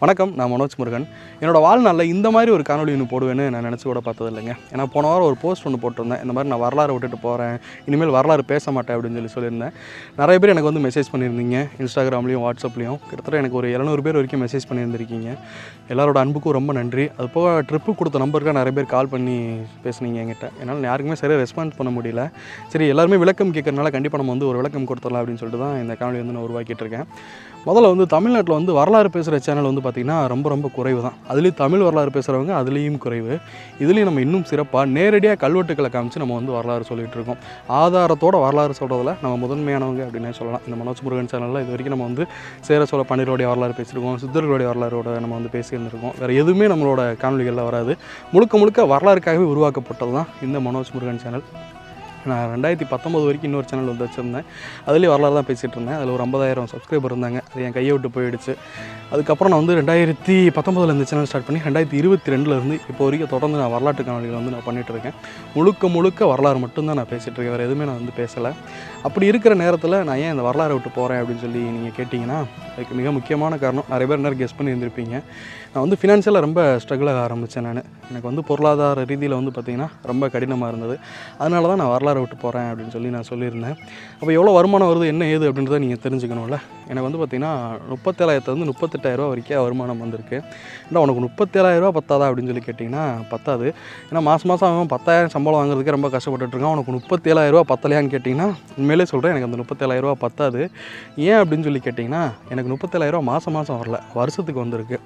வணக்கம் நான் மனோஜ் முருகன். என்னோடய வாழ்நாளில் இந்த மாதிரி ஒரு காணொலி ஒன்று போடுவேன்னு நான் நினச்சி கூட பார்த்தது இல்லைங்க. ஏன்னா போன வாரம் ஒரு போஸ்ட் ஒன்று போட்டிருந்தேன். இந்த மாதிரி நான் வரலாறு விட்டுட்டு போகிறேன் இனிமேல் வரலாறு பேச மாட்டேன் அப்படின்னு சொல்லி சொல்லியிருந்தேன். நிறைய பேர் எனக்கு வந்து மெசேஜ் பண்ணியிருந்தீங்க. இன்ஸ்டாகிராம்லேயும் வாட்ஸ்அப்லேயும் கிட்டத்தட்ட எனக்கு ஒரு எழுநூறு பேர் வரைக்கும் மெசேஜ் பண்ணியிருந்திருக்கீங்க. எல்லாரோட அன்புக்கும் ரொம்ப நன்றி. அது போக ட்ரிப்பு கொடுத்த நம்பருக்கு நிறைய பேர் கால் பண்ணி பேசுனீங்க என்கிட்ட. என்னால் யாருக்குமே சரியாக ரெஸ்பான்ஸ் பண்ண முடியல. சரி எல்லாருமே விளக்கம் கேட்கறதுனால கண்டிப்பாக நம்ம வந்து ஒரு விளக்கம் கொடுத்துடலாம் அப்படின்னு சொல்லிட்டு தான் இந்த காணொலி வந்து நான் உருவாக்கிட்டு இருக்கேன். முதல்ல வந்து தமிழ்நாட்டில் வந்து வரலாறு பேசுகிற சேனல் வந்து பார்த்திங்கன்னா ரொம்ப ரொம்ப குறைவு தான். அதுலேயும் தமிழ் வரலாறு பேசுகிறவங்க அதுலேயும் குறைவு. இதுலேயும் நம்ம இன்னும் சிறப்பாக நேரடியாக கல்வெட்டுக்களை காமிச்சு நம்ம வந்து வரலாறு சொல்லிகிட்டு இருக்கோம். ஆதாரத்தோட வரலாறு சொல்கிறதுல நம்ம முதன்மையானவங்க அப்படின்னே சொல்லலாம். இந்த மனோஜ் முருகன் சேனலில் இது வரைக்கும் நம்ம வந்து சேர சோழ பன்னீரோடைய வரலாறு பேசியிருக்கோம். சித்தர்களுடைய வரலாறோட நம்ம வந்து பேசியிருந்திருக்கோம். வேறு எதுவுமே நம்மளோட காணொலிகளில் வராது. முழுக்க முழுக்க வரலாறுக்காகவே உருவாக்கப்பட்டது தான் இந்த மனோஜ் முருகன் சேனல் நான் ரெண்டாயிரத்தி பத்தொம்போது வரைக்கும் இன்னொரு சேனல் வந்து வச்சுருந்தேன். அதுலேயும் வரலாறு தான் பேசிகிட்டு இருந்தேன். அதில் ஒரு ஐம்பதாயிரம் சப்ஸ்கிரைபர் இருந்தாங்க. அது என் கையை விட்டு போயிடுச்சு. அதுக்கப்புறம் நான் வந்து ரெண்டாயிரத்தி பத்தொம்போதில் இந்த சேனல் ஸ்டார்ட் பண்ணி ரெண்டாயிரத்தி இருபத்தி ரெண்டுலேருந்து இப்போ வரைக்கும் தொடர்ந்து நான் வரலாற்று காணொலிகள் வந்து நான் பண்ணிகிட்டு இருக்கேன். முழுக்க முழுக்க வரலாறு மட்டும்தான் நான் பேசிகிட்டு இருக்கேன். வேறு எதுவுமே நான் வந்து பேசலை. அப்படி இருக்கிற நேரத்தில் நான் ஏன் இந்த வரலாறை விட்டு போகிறேன் அப்படின்னு சொல்லி நீங்கள் கேட்டிங்கன்னா அதுக்கு மிக முக்கியமான காரணம் நிறைய பேர் நேரம் கெஸ் பண்ணியிருந்திருப்பீங்க. நான் வந்து ஃபினான்ஷியலாக ரொம்ப ஸ்ட்ரகிள் ஆக ஆரம்பித்தேன் நான். எனக்கு வந்து பொருளாதார ரீதியில் வந்து பார்த்திங்கன்னா ரொம்ப கடினமாக இருந்தது. அதனால தான் நான் வரலாறை விட்டு போகிறேன் அப்படின்னு சொல்லி நான் சொல்லியிருந்தேன். அப்போ எவ்வளோ வருமானம் வருது என்ன ஏது அப்படின்றத நீங்கள் தெரிஞ்சுக்கணும்ல. எனக்கு வந்து பார்த்திங்கன்னா முப்பத்தேழாயிரத்துலேருந்து முப்பத்தெட்டாயிரரூவா வரைக்கும் வருமானம் வந்திருக்கு. ஏன்னா உனக்கு முப்பத்தேழாயிரரூவா பத்தாதா அப்படின்னு சொல்லி கேட்டிங்கன்னா பத்தாது. ஏன்னா மாதம் மாதம் அவன் பத்தாயிரம் சம்பளம் வாங்குறதுக்கே ரொம்ப கஷ்டப்பட்டுட்டு உனக்கு முப்பத்தேழாயிரரூவா பத்தலையான்னு கேட்டிங்கன்னா உண்மையிலே சொல்கிறேன் எனக்கு அந்த முப்பத்தேழாயிரரூவா பத்தாது. ஏன் அப்படின்னு சொல்லி கேட்டிங்கன்னா எனக்கு முப்பத்தேழாயிரரூவா மாதம் மாதம் வரல வருஷத்துக்கு வந்திருக்கு.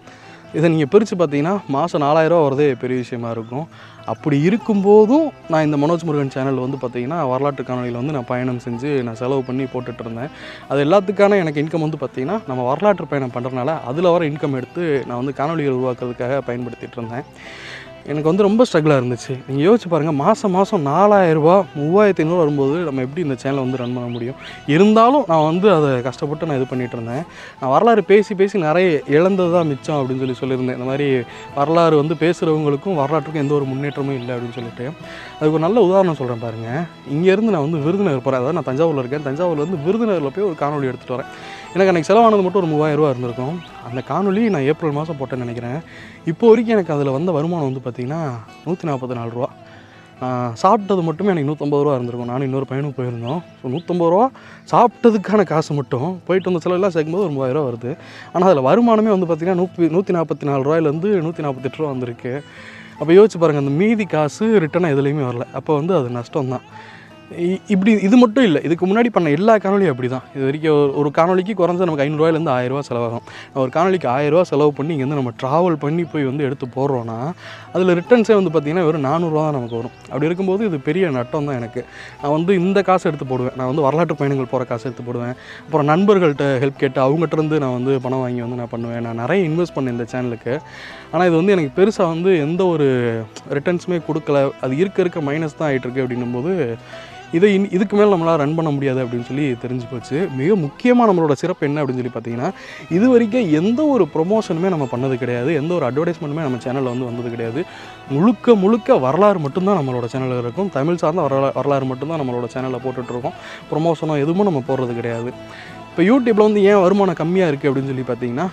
இதை நீங்கள் பிரித்து பார்த்தீங்கன்னா மாதம் நாலாயிரரூவா வரதே பெரிய விஷயமா இருக்கும். அப்படி இருக்கும்போதும் நான் இந்த மனோஜ் முருகன் சேனல் வந்து பார்த்திங்கன்னா வரலாற்று காணொலியில் வந்து நான் பயணம் செஞ்சு நான் செலவு பண்ணி போட்டுட்ருந்தேன் அது எல்லாத்துக்கான எனக்கு இன்கம் வந்து பார்த்திங்கன்னா நம்ம வரலாற்று பயணம் பண்ணுறதுனால அதில் வர இன்கம் எடுத்து நான் வந்து காணொலிகள் உருவாக்குறதுக்காக பயன்படுத்திகிட்டு இருந்தேன். எனக்கு வந்து ரொம்ப ஸ்ட்ரகிளாக இருந்துச்சு. நீங்கள் யோசிச்சு பாருங்கள் மாதம் மாதம் நாலாயிரரூபா மூவாயிரத்தி ஐநூறு வரும்போது நம்ம எப்படி இந்த சேனலை வந்து ரன் பண்ண முடியும்? இருந்தாலும் நான் வந்து அதை கஷ்டப்பட்டு நான் இது பண்ணிகிட்டு இருந்தேன். நான் வரலாறு பேசி பேசி நிறைய இழந்தது தான் மிச்சம் அப்படின்னு சொல்லி சொல்லியிருந்தேன். இந்த மாதிரி வரலாறு வந்து பேசுகிறவங்களுக்கும் வரலாற்றுக்கும் எந்த ஒரு முன்னேற்றமும் இல்லை அப்படின்னு சொல்லிட்டு. அதுக்கு ஒரு நல்ல உதாரணம் சொல்கிறேன் பாருங்கள் இங்கேருந்து நான் வந்து விருதுநகர் போகிறேன் அதாவது நான் தஞ்சாவூரில் இருக்கேன். தஞ்சாவூர்லேருந்து விருதுநகரில் போய் ஒரு காணொலி எடுத்துகிட்டு வரேன். எனக்கு அன்றைக்கி செலவானது மட்டும் ஒரு மூவாயிரரூவா இருந்திருக்கும். அந்த காணொலி நான் ஏப்ரல் மாதம் போட்டேன்னு நினைக்கிறேன். இப்போ வரைக்கும் எனக்கு அதில் வந்த வருமானம் வந்து பார்த்திங்கன்னா நூற்றி நாற்பத்தி நாலு ரூபா. சாப்பிட்டது மட்டுமே எனக்கு நூற்றம்பது ரூபா இருந்திருக்கும். நானும் இன்னொரு பையனும் போயிருந்தோம். ஸோ நூற்றம்பது ரூபா சாப்பிட்டதுக்கான காசு மட்டும். போயிட்டு வந்த செலவெல்லாம் சேர்க்கும்போது ஒரு மூவாயிரரூவா வருது. ஆனால் அதில் வருமானமே வந்து பார்த்திங்கன்னா நூற்றி நூற்றி நாற்பத்தி நாலு ரூபாயிலேருந்து நூற்றி நாற்பத்தெட்டு ரூபா வந்திருக்கு. அப்போ யோசிச்சு பாருங்கள் அந்த மீதி காசு ரிட்டனாக எதுலேயுமே வரல. அப்போ வந்து அது நஷ்டம் தான் இப்படி இது மட்டும் இல்லை. இதுக்கு முன்னாடி பண்ண எல்லா காணொலியும் அப்படி தான் இது வரைக்கும் ஒரு- ஒரு காணொலிக்கு குறைஞ்ச நமக்கு ஐநூறுரூவாயிலேருந்து ஆயிரரூவா செலவாகும். ஒரு காணொலிக்கு ஆயிரரூவா செலவு பண்ணி இங்கேருந்து நம்ம ட்ராவல் பண்ணி போய் வந்து எடுத்து போடுறோன்னா அதில் ரிட்டர்ன்ஸே வந்து பார்த்திங்கன்னா வெறும் நானூறுரூவா தான் நமக்கு வரும். அப்படி இருக்கும்போது இது பெரிய நட்டம் தான் எனக்கு. நான் வந்து இந்த காசு எடுத்து போடுவேன். நான் வந்து வரலாற்று பயணங்கள் போகிற காசு எடுத்து போடுவேன். அப்புறம் நண்பர்கள்ட்ட ஹெல்ப் கேட்டு அவங்ககிட்டருந்து நான் வந்து பணம் வாங்கி வந்து நான் பண்ணுவேன். நான் நிறைய இன்வெஸ்ட் பண்ணேன் இந்த சேனலுக்கு ஆனால் இது வந்து எனக்கு பெருசாக வந்து எந்த ஒரு ரிட்டர்ன்ஸுமே கொடுக்கல. அது இருக்க இருக்க மைனஸ் தான் ஆகிட்டுருக்கு அப்படின்னும் போது இதை இன் இதுக்கு மேலே நம்மளால் ரன் பண்ண முடியாது அப்படின்னு சொல்லி தெரிஞ்சு போச்சு. மிக முக்கியமாக நம்மளோட சிறப்பு என்ன அப்படின்னு சொல்லி பார்த்தீங்கன்னா இது வரைக்கும் எந்த ஒரு ப்ரொமோஷனுமே நம்ம பண்ணது கிடையாது. எந்த ஒரு அட்வர்டைஸ்மெண்ட்டுமே நம்ம சேனலில் வந்து வந்தது கிடையாது. முழுக்க முழுக்க வரலாறு மட்டும்தான் நம்மளோட சேனலில் இருக்கும். தமிழ் சார்ந்த வரலாறு வரலாறு மட்டும்தான் நம்மளோட சேனலில் போட்டுட்ருக்கோம் ப்ரொமோஷனோ எதுவும் நம்ம போடுறது கிடையாது. இப்போ யூடியூப்பில் வந்து ஏன் வருமானம் கம்மியாக இருக்குது அப்படின்னு சொல்லி பார்த்தீங்கன்னா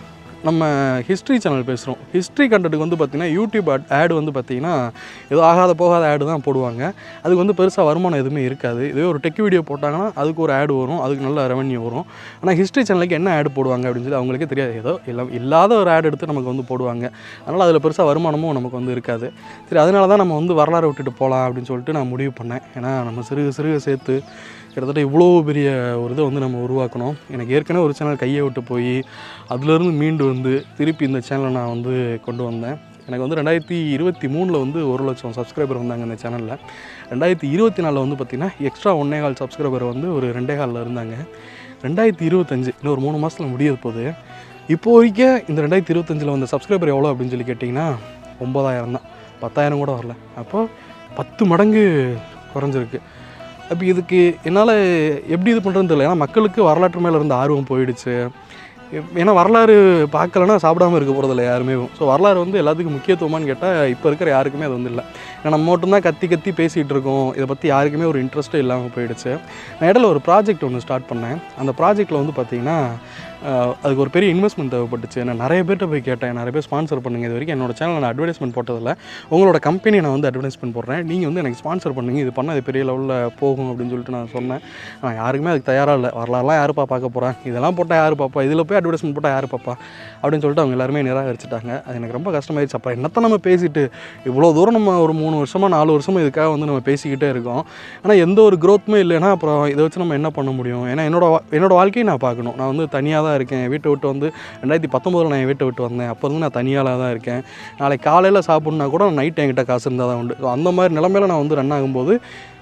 நம்ம ஹிஸ்ட்ரி சேனல் பேசுகிறோம் ஹிஸ்ட்ரி கண்டென்ட்டுக்கு வந்து பார்த்திங்கன்னா யூடியூப் ஆட் வந்து பார்த்திங்கன்னா ஏதோ ஆகாத போகாத ஆடு தான் போடுவாங்க. அதுக்கு வந்து பெருசாக வருமானம் எதுவுமே இருக்காது. இதே ஒரு டெக் வீடியோ போட்டாங்கன்னா அதுக்கு ஒரு ஆடு வரும் அதுக்கு நல்ல ரெவன்யூ வரும். ஆனால் ஹிஸ்ட்ரி சேனலுக்கு என்ன ஆடு போடுவாங்க அப்படின்னு சொல்லி அவங்களுக்கே தெரியாது. ஏதோ எல்லாம் இல்லாத ஒரு ஆட் எடுத்து நமக்கு வந்து போடுவாங்க. அதனால் அதில் பெருசாக வருமானமும் நமக்கு வந்து இருக்காது. சரி அதனால தான் நம்ம வந்து வரலாறு விட்டுட்டு போகலாம் அப்படின்னு சொல்லிட்டு நான் முடிவு பண்ணேன். ஏன்னா நம்ம சிறுக சிறுக சேர்த்து கிட்டத்தட்ட இவ்வளோ பெரிய ஒரு இதை வந்து நம்ம உருவாக்கணும். எனக்கு ஏற்கனவே ஒரு சேனல் கையை விட்டு போய் அதுலேருந்து மீண்டு வந்து திருப்பி இந்த சேனலை நான் வந்து கொண்டு வந்தேன். எனக்கு வந்து ரெண்டாயிரத்தி இருபத்தி மூணில் வந்து ஒரு லட்சம் சப்ஸ்கிரைபர் வந்தாங்க இந்த சேனலில். ரெண்டாயிரத்தி இருபத்தி நாலில் வந்து பார்த்திங்கன்னா எக்ஸ்ட்ரா ஒன்னே கால் சப்ஸ்கிரைபர் வந்து ஒரு ரெண்டே காலில் இருந்தாங்க. ரெண்டாயிரத்தி இருபத்தஞ்சு இன்னும் ஒரு மூணு மாதத்தில் முடிய போகுது இப்போ வரைக்கும் இந்த ரெண்டாயிரத்தி இருபத்தஞ்சில் வந்த சப்ஸ்கிரைபர் எவ்வளோ அப்படின்னு சொல்லி கேட்டிங்கன்னா ஒம்பதாயிரம் தான். பத்தாயிரம் கூட வரல. அப்போது பத்து மடங்கு குறைஞ்சிருக்கு. அப்போ இதுக்கு என்னால் எப்படி இது பண்ணுறதுன்னு தெரியல. ஏன்னா மக்களுக்கு வரலாற்று மேலே இருந்த ஆர்வம் போயிடுச்சு. ஏன்னா வரலாறு பார்க்கலன்னா சாப்பிடாம இருக்க போகிறதில்ல யாருமே. ஸோ வரலாறு வந்து எல்லாத்துக்கும் முக்கியத்துவமான்னு கேட்டால் இப்போ இருக்கிற யாருக்குமே அது வந்து இல்லை. ஏன்னா நம்ம மட்டும்தான் கத்தி கத்தி பேசிகிட்டு இருக்கோம். இதை பற்றி யாருக்குமே ஒரு இன்ட்ரெஸ்ட்டே இல்லாமல் போயிடுச்சு. நான் இடையில ஒரு ப்ராஜெக்ட் ஒன்று ஸ்டார்ட் பண்ணேன். அந்த ப்ராஜெக்ட்டில் வந்து பார்த்திங்கன்னா அதுக்கு ஒரு பெரிய இன்வெஸ்ட்மெண்ட் தேவைப்பட்டுச்சு. நான் நிறைய பேர்கிட்ட போய் கேட்டேன். நிறைய பேர் ஸ்பான்சர் பண்ணுங்கள் இது வரைக்கும். என்னோட சேனல் நான் அட்வர்டைஸ்மெண்ட் போட்டதில்ல. உங்களோட கம்பெனி நான் வந்து அட்வர்டைஸ்மெண்ட் போடுறேன். நீங்கள் வந்து எனக்கு ஸ்பான்சர் பண்ணுங்க. இது பண்ணால் அது பெரிய லெவலில் போகும் அப்படின்னு சொல்லிட்டு நான் சொன்னேன். நான் யாருக்குமே அதுக்கு தயாராக இல்லை. வரலாறுலாம் யாருப்பா பார்க்க போகிறேன் இதெல்லாம் போட்டால் யார் பார்ப்பா இதில் போய் அட்வர்டைஸ்மெண்ட் போட்டால் யார் பார்ப்பா அப்படின்னு சொல்லிட்டு அவங்க எல்லாருமே நிராகரிச்சிட்டாங்க. அது எனக்கு ரொம்ப கஷ்டமாயிருச்சு. அப்புறம் என்னத்த நம்ம பேசிட்டு இவ்வளோ தூரம் நம்ம ஒரு மூணு வருஷமாக நாலு வருஷமாக இதுக்காக வந்து நம்ம பேசிக்கிட்டே இருக்கோம். ஆனால் எந்த ஒரு க்ரோத்துமே இல்லைன்னா அப்புறம் இதை வச்சு நம்ம என்ன பண்ண முடியும்? ஏன்னா என்னோட வா- என்னோட வாழ்க்கையை நான் பார்க்கணும். நான் வந்து தனியாக தான் இருக்கேன். வீட்டை விட்டு வந்து ரெண்டாயிரத்தி பத்தொம்போதில் நான் என் வீட்டை விட்டு வந்தேன். அப்போ வந்து நான் தனியாக தான் இருக்கேன். நாளைக்கு காலையில் சாப்பிட்ணுன்னா கூட நைட் என்கிட்ட காசு இருந்தால் தான் உண்டு. அந்த மாதிரி நிலமையில நான் வந்து ரன் ஆகும்போது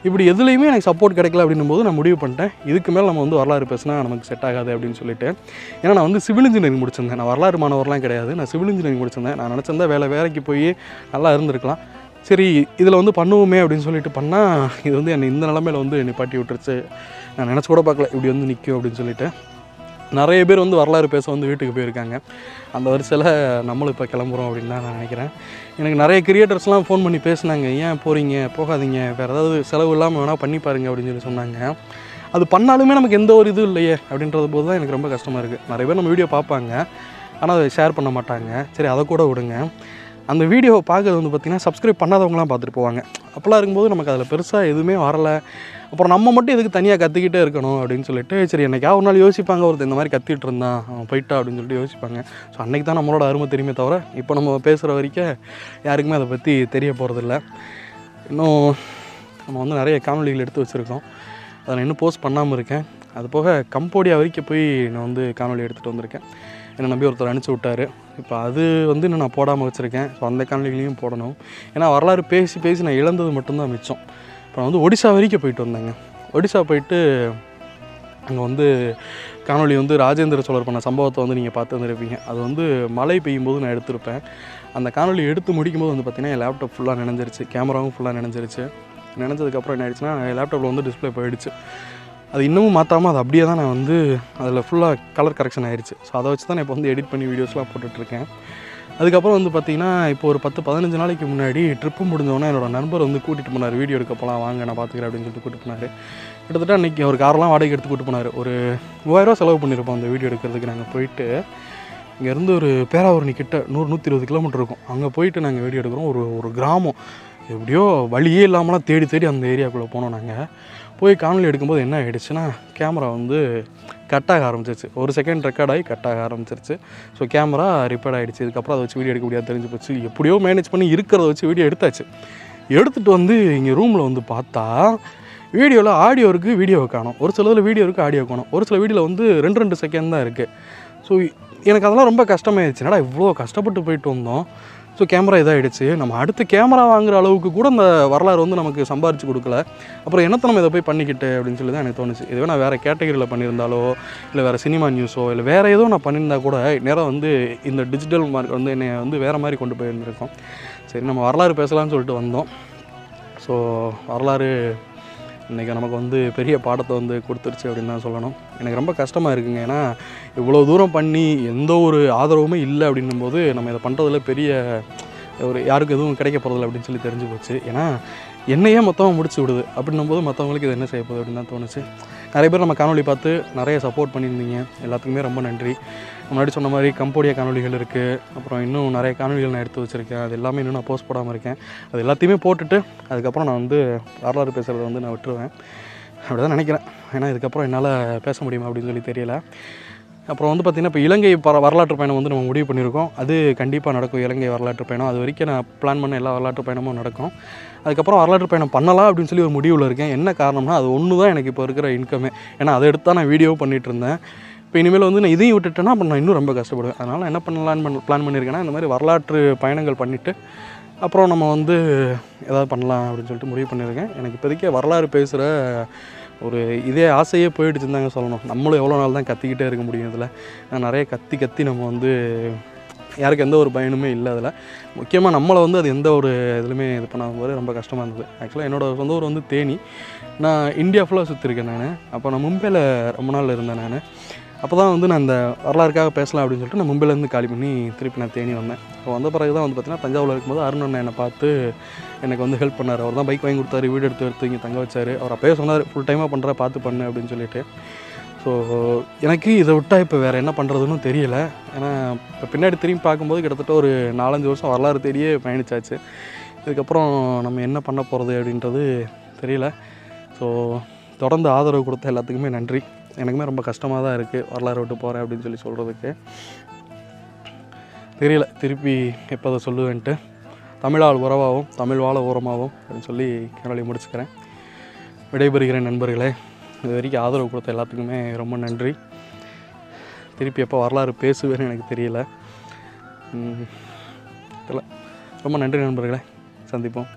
இப்படி எதுலேயுமே எனக்கு சப்போர்ட் கிடைக்கல அப்படின்னும் போது நான் முடிவு பண்ணிட்டேன். இதுக்கு மேலே நம்ம வந்து வரலாறு பேசினா நமக்கு செட் ஆகாது அப்படின்னு சொல்லிட்டு. ஏன்னா நான் வந்து சிவில் இன்ஜினியரிங் முடிச்சிருந்தேன். நான் வரலாறு மாணவர்லாம் கிடையாது. நான் சிவில் இன்ஜினியரிங் முடிச்சிருந்தேன். நான் நினச்சிருந்தா வேலை வேலைக்கு போய் நல்லா இருந்திருக்கலாம். சரி இதில் வந்து பண்ணுவோமே அப்படின்னு சொல்லிட்டு பண்ணால் இது வந்து என்னை இந்த நிலமையில வந்து நிப்பாட்டி விட்டுருச்சு. நான் நினச்சி கூட பார்க்கல. இப்படி வந்து நிற்கும் அப்படின்னு சொல்லிட்டு. நிறைய பேர் வந்து வரலாறு பேச வந்து வீட்டுக்கு போயிருக்காங்க. அந்த வரிசையில் நம்மளும் இப்போ கிளம்புறோம் அப்படின்னு தான் நான் நினைக்கிறேன். எனக்கு நிறைய கிரியேட்டர்ஸ்லாம் ஃபோன் பண்ணி பேசுனாங்க. ஏன் போகிறீங்க போகாதீங்க. வேறு ஏதாவது செலவு இல்லாமல் வேணால் பண்ணி பாருங்க அப்படின்னு சொல்லி சொன்னாங்க. அது பண்ணாலுமே நமக்கு எந்த ஒரு இதுவும் இல்லையே அப்படின்றது போது தான் எனக்கு ரொம்ப கஷ்டமாக இருக்குது நிறைய பேர் நம்ம வீடியோ பார்ப்பாங்க. ஆனால் அதை ஷேர் பண்ண மாட்டாங்க. சரி அதை கூட விடுங்க. அந்த வீடியோவை பார்க்குறது வந்து பார்த்திங்கன்னா சப்ஸ்கிரைப் பண்ணாதவங்களாம் பார்த்துட்டு போவாங்க. அப்போலாம் இருக்கும்போது நமக்கு அதில் பெருசாக எதுவுமே வரலை. அப்புறம் நம்ம மட்டும் எதுக்கு தனியாக கற்றுக்கிட்டே இருக்கணும் அப்படின்னு சொல்லிட்டு சரி என்னைக்கா ஒரு நாள் யோசிப்பாங்க ஒருத்தர் இந்த மாதிரி கத்திட்டு இருந்தான் அவன் போயிட்டா அப்படின்னு சொல்லிட்டு யோசிப்பாங்க. ஸோ அன்னைக்கு தான் நம்மளோட அருமை தெரியுமே தவிர இப்போ நம்ம பேசுகிற வரைக்கும் யாருக்குமே அதை பற்றி தெரிய போகிறதில்ல இன்னும் நம்ம வந்து நிறைய காணொலிகள் எடுத்து வச்சுருக்கோம். அதை நான் இன்னும் போஸ்ட் பண்ணாமல் இருக்கேன். அது போக கம்போடியா வரைக்கும் போய் நான் வந்து காணொலி எடுத்துகிட்டு வந்திருக்கேன். என்னை நம்பி ஒருத்தர் அனுப்பிச்சி விட்டாரு. இப்போ அது வந்து இன்னும் நான் போடாமல் வச்சுருக்கேன். ஸோ அந்த காணொலிகளையும் போடணும். ஏன்னா வரலாறு பேசி பேசி நான் இழந்தது மட்டும்தான் மிச்சம். இப்போ நான் வந்து ஒடிசா வரைக்கும் போயிட்டு வந்தேங்க. ஒடிசா போயிட்டு அங்கே வந்து காணொளி வந்து ராஜேந்திர சோழர் பண்ண சம்பவத்தை வந்து நீங்கள் பார்த்து வந்துருப்பீங்க. அது வந்து மழை பெய்யும் போது நான் எடுத்திருப்பேன். அந்த காணொலி எடுத்து முடிக்கும்போது வந்து பார்த்திங்கன்னா என் லேப்டாப் ஃபுல்லாக நினைஞ்சிருச்சு. கேமராவும் ஃபுல்லாக நினைஞ்சிருச்சு. நினைஞ்சதுக்கப்புறம் என்ன ஆயிடுச்சுன்னா என் லேப்டாப்பில் வந்து டிஸ்ப்ளே போயிடுச்சு. அது இன்னமும் மாற்றாமல் அது அப்படியே தான் நான் வந்து அதில் ஃபுல்லாக கலர் கரெக்ஷன் ஆயிடுச்சு ஸோ அதை வச்சு தான் நான் இப்போ வந்து எடிட் பண்ணி வீடியோஸ்லாம் போட்டுட்ருக்கேன். அதுக்கப்புறம் வந்து பார்த்தீங்கன்னா இப்போ ஒரு பத்து பதினஞ்சு நாளைக்கு முன்னாடி ட்ரிப்பு முடிஞ்சோடனே என்னோடய நண்பர் வந்து கூட்டிகிட்டு போனார். வீடியோ எடுக்க போகலாம் வாங்க நான் பார்த்துக்கிறேன் அப்படின்னு சொல்லிட்டு கூட்டிட்டு போனார். கிட்டத்தட்ட அன்றைக்கி ஒரு காரெலாம் வாடகை எடுத்து கூட்டு போனார். ஒரு மூவாயிரரூவா செலவு பண்ணியிருப்போம் அந்த வீடியோ எடுக்கிறதுக்கு நாங்கள் போயிட்டு. இங்கேருந்து ஒரு பேராவூரணி கிட்ட நூறு நூற்றி இருபது கிலோமீட்டர் இருக்கும். அங்கே போயிட்டு நாங்கள் வீடியோ எடுக்கிறோம். ஒரு ஒரு கிராமம். எப்படியோ வழியே இல்லாமலாம் தேடி தேடி அந்த ஏரியாக்குள்ளே போனோம் நாங்கள் போய் காணொலி எடுக்கும்போது என்ன ஆகிடுச்சுன்னா கேமரா வந்து கட் ஆக ஆரம்பிச்சிருச்சு. ஒரு செகண்ட் ரெக்கார்ட் ஆகி கட் ஆக ஆரம்பிச்சிருச்சு. ஸோ கேமரா ரிப்பேர் ஆகிடுச்சு இதுக்கப்புறம் அதை வச்சு வீடியோ எடுக்க முடியாது தெரிஞ்சு போச்சு. எப்படியோ மேனேஜ் பண்ணி இருக்கிறத வச்சு வீடியோ எடுத்தாச்சு. எடுத்துகிட்டு வந்து இங்கே ரூமில் வந்து பார்த்தா வீடியோவில் ஆடியோ இருக்குது வீடியோ காணும். ஒரு சில இதில் வீடியோ இருக்குது ஆடியோ காணும். ஒரு சில வீடியோவில் வந்து ரெண்டு ரெண்டு செகண்ட் தான் இருக்குது ஸோ எனக்கு அதெல்லாம் ரொம்ப கஷ்டமாயிடுச்சு என்னடா இவ்வளோ கஷ்டப்பட்டு போயிட்டு வந்தோம்? ஸோ கேமரா இதாகிடுச்சு நம்ம அடுத்து கேமரா வாங்குற அளவுக்கு கூட இந்த வரலாறு வந்து நமக்கு சம்பாரிச்சு கொடுக்கல. அப்புறம் என்னத்தை நம்ம இதை போய் பண்ணிக்கிட்டு அப்படின்னு சொல்லி தான் எனக்கு தோணுச்சு. இதுவே நான் வேறு கேட்டகரியில் பண்ணியிருந்தாலோ இல்லை வேறு சினிமா நியூஸோ இல்லை வேறு ஏதோ நான் பண்ணியிருந்தா கூட நேராக வந்து இந்த டிஜிட்டல் மார்க் வந்து என்னை வந்து வேறு மாதிரி கொண்டு போயிருந்திருக்கோம். சரி நம்ம வரலாறு பேசலாம்னு சொல்லிட்டு வந்தோம். ஸோ வரலாறு இன்றைக்கி நமக்கு வந்து பெரிய பாடத்தை வந்து கொடுத்துருச்சு அப்படின்னு தான் சொல்லணும். எனக்கு ரொம்ப கஷ்டமாக இருக்குங்க. ஏன்னா இவ்வளோ தூரம் பண்ணி எந்த ஒரு ஆதரவுமே இல்லை அப்படின்னும் போது நம்ம இதை பண்ணுறதுல பெரிய ஒரு யாருக்கும் எதுவும் கிடைக்க போகிறதில்ல அப்படின்னு சொல்லி தெரிஞ்சு போச்சு. ஏன்னா என்னையே மொத்தமாக முடிச்சு விடுது. அப்படின்னும் போது மற்றவங்களுக்கு இது என்ன செய்ய போகுது அப்படின்னு தான் தோணுச்சு. நிறைய பேர் நம்ம காணொளி பார்த்து நிறைய சப்போர்ட் பண்ணியிருந்தீங்க. எல்லாத்துக்குமே ரொம்ப நன்றி. முன்னாடி சொன்ன மாதிரி கம்போடிய காணொளிகள் இருக்குது அப்புறம் இன்னும் நிறைய காணொளிகள் நான் எடுத்து வச்சுருக்கேன். அது எல்லாமே இன்னும் நான் போஸ்ட் போடாமல் இருக்கேன். அது எல்லாத்தையுமே போட்டுட்டு அதுக்கப்புறம் நான் வந்து வரலாறு பேசுகிறத வந்து நான் விட்டுருவேன். அப்படி தான் நினைக்கிறேன். ஏன்னா இதுக்கப்புறம் என்னால் பேச முடியுமா அப்படின்னு சொல்லி தெரியல. அப்புறம் வந்து பார்த்திங்கன்னா இப்போ இலங்கை பர வரலாற்று பயணம் வந்து நம்ம முடிவு பண்ணியிருக்கோம். அது கண்டிப்பாக நடக்கும் இலங்கை வரலாற்று பயணம். அது வரைக்கும் நான் பிளான் பண்ண எல்லா வரலாற்று பயணமும் நடக்கும். அதுக்கப்புறம் வரலாற்று பயணம் பண்ணலாம் அப்படின்னு சொல்லி ஒரு முடிவில் இருக்கேன். என்ன காரணம்னா அது ஒன்று தான் எனக்கு இப்போ இருக்கிற இன்கமே ஏன்னா அதை எடுத்து தான் நான் வீடியோ பண்ணிகிட்டு இருந்தேன். இப்போ இனிமேல் வந்து நான் இதையும் விட்டுட்டேன்னா அப்போ நான் இன்னும் ரொம்ப கஷ்டப்படுவேன். அதனால் என்ன பண்ணலான்னு பண்ண பிளான் பண்ணியிருக்கேன்னா இந்த மாதிரி வரலாற்று பயணங்கள் பண்ணிவிட்டு அப்புறம் நம்ம வந்து ஏதாவது பண்ணலாம் அப்படின்னு சொல்லிட்டு முடிவு பண்ணியிருக்கேன். எனக்கு இப்போதைக்கு வரலாறு பேசுகிற ஒரு இதே ஆசையே போயிடுச்சுன்னு தாங்க சொல்லணும். நம்மளும் எவ்வளோ நாள் தான் கத்திக்கிட்டே இருக்க முடியும் இதில். நான் நிறைய கத்தி கத்தி நம்ம வந்து யாருக்கு எந்த ஒரு பயனுமே இல்லை அதில். முக்கியமாக நம்மளை வந்து அது எந்த ஒரு இதுலையுமே இது பண்ணாத போது ரொம்ப கஷ்டமாக இருந்தது. ஆக்சுவலாக என்னோட சொந்த ஊர் வந்து தேனி. நான் இந்தியா ஃபுல்லாக சுற்றிருக்கேன் நான். அப்போ நான் மும்பையில் ரொம்ப நாள் இருந்தேன் நான். அப்போ தான் வந்து நான் இந்த வரலாறுக்காக பேசலாம் அப்படின்னு சொல்லிட்டு நான் மும்பையிலேருந்து காலி பண்ணி திருப்பி நான் தேனி வந்தேன். அப்போ வந்த பிறகு தான் வந்து பார்த்தீங்கன்னா தஞ்சாவூரில் இருக்கும்போது அருண் அண்ணன் என்னை பார்த்து எனக்கு வந்து ஹெல்ப் பண்ணார். அவர் தான் பைக் வாங்கி கொடுத்தாரு வீடு எடுத்து எடுத்து இங்கே தங்க வச்சார். அவர் அப்போயே சொன்னார் ஃபுல் டைமாக பண்ணுற பார்த்து பண்ணு அப்படின்னு சொல்லிட்டு. ஸோ ஸோ எனக்கு இதை விட்டால் இப்போ வேறு என்ன பண்ணுறதுன்னு தெரியல. ஏன்னா இப்போ பின்னாடி திரும்பி பார்க்கும்போது கிட்டத்தட்ட ஒரு நாலஞ்சு வருஷம் வரலாறு தேடியே பயணிச்சாச்சு. இதுக்கப்புறம் நம்ம என்ன பண்ண போகிறது அப்படின்றது தெரியல. ஸோ தொடர்ந்து ஆதரவு கொடுத்த எல்லாத்துக்குமே நன்றி. எனக்குமே ரொம்ப கஷ்டமாக தான் இருக்குது வரலாறு விட்டு போகிறேன் அப்படின்னு சொல்லி சொல்கிறதுக்கு தெரியல. திருப்பி எப்போ அதை சொல்லுவேன்ட்டு. தமிழால் உறவாகவும் தமிழ் வாழ உரமாகவும் அப்படின்னு சொல்லி கனொலி முடிச்சுக்கிறேன். விடைபெறுகிறேன் நண்பர்களே. இது வரைக்கும் ஆதரவு கொடுத்த எல்லாத்துக்குமே ரொம்ப நன்றி. திருப்பி எப்போ வரலாறு பேசுவேன்னு எனக்கு தெரியல. தெரியல. ரொம்ப நன்றி நண்பர்களே. சந்திப்போம்.